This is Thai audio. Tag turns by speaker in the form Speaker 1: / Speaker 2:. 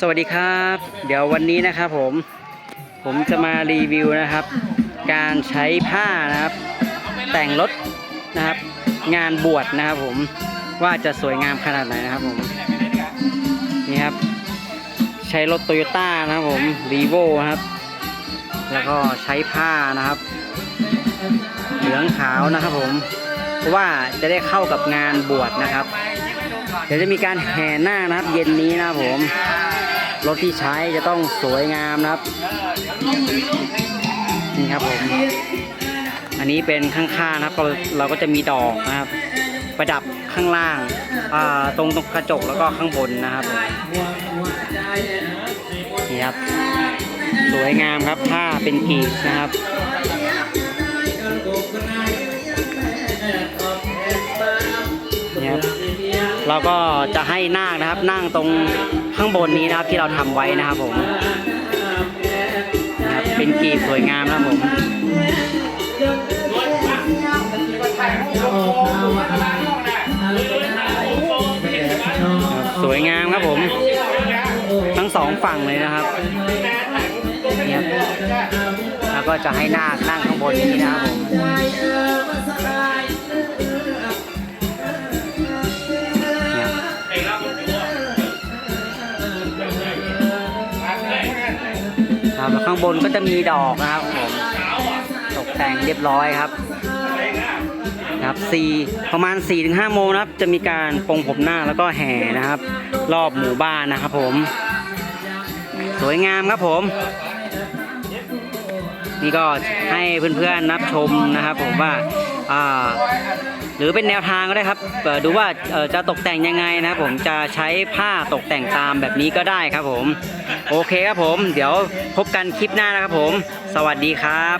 Speaker 1: สวัสดีครับ เดี๋ยววันนี้นะครับผมผมจะมารีวิวนะครับ การใช้ผ้านะครับ แต่งรถนะครับ งานบวชนะครับผมว่าจะสวยงามขนาดไหนนะครับผมนี่ครับ ใช้รถโตโยต้านะครับผมรีโวนะครับ แล้วก็ใช้ผ้านะครับ เหลืองขาวนะครับผมเพราะว่าจะได้เข้ากับงานบวชนะครับ เดี๋ยวจะมีการแห่หน้านะครับ เย็นนี้นะครับผม รถที่ใช้จะต้องสวยงามนะครับ นี่ครับผม อันนี้เป็นข้างๆนะครับเราเราก็จะมีดอกนะครับ ประดับข้างล่างาตรงตรงกระจกแล้วก็ข้างบนนะครับผมนี่ครับ สวยงามครับผ้าเป็นกีบนะครับนี่ครับ เราก็จะให้นาคนะครับ นั่งตรงข้างบนนี้นะครับที่เราทำไว้นะครับผมครับเป็นกรีบสวยงามนะครับผมสวยงามครับผม ทั้งสองฝั่งเลยนะครับนี่ยแล้วก็จะให้นาคนั่งข้างบนนี้นะครับผม ครับแล้วข้างบนก็จะมีดอกนะครับผมตกแต่งเรียบร้อยครับนะครับสี่ประมาณ4ี่ถึงห้าโมงนะครับ จะมีการปรงผมหน้าแล้วก็แห่นะครับ รอบหมู่บ้านนะครับผม สวยงามครับผม นี่ก็ให้เพื่อนๆนับชมนะครับผมว่า อ่าหรือเป็นแนวทางก็ได้ครับดูว่าจะตกแต่งยังไงนะครับผมจะใช้ผ้าตกแต่งตามแบบนี้ก็ได้ครับผม โอเคครับผม เดี๋ยวพบกันคลิปหน้านะครับผม สวัสดีครับ